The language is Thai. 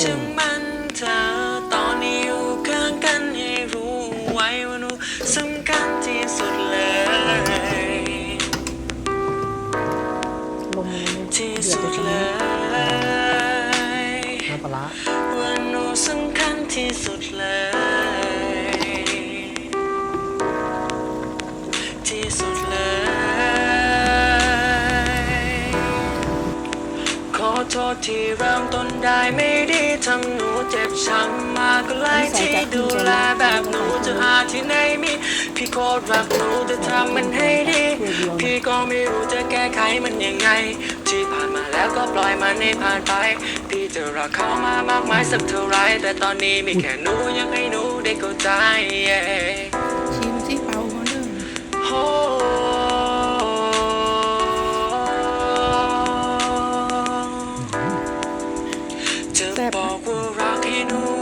ฉันมันเธอตอนนี้อยู่ข้างกันให้รู้ไว้ว่าหนูสำคัญที่สุดเลย ที่สุดเลย โทษที่เริ่มต้นได้ไม่ดีทำหนูเจ็บช้ำมากก็เลยที่ดูแลแบบหนูจะหาที่ไหนมี พี่โคตรรักหนูจะทำมันให้ดี พี่ก็ไม่รู้จะแก้ไขมันยังไง ที่ผ่านมาแล้วก็ปล่อยมันให้ผ่านไป พี่จะรักเขามามากมายสักเท่าไรแต่ตอนนี้มีแค่หนูยังให้หนูได้เข้าใจ step. Walk, walk, rockin'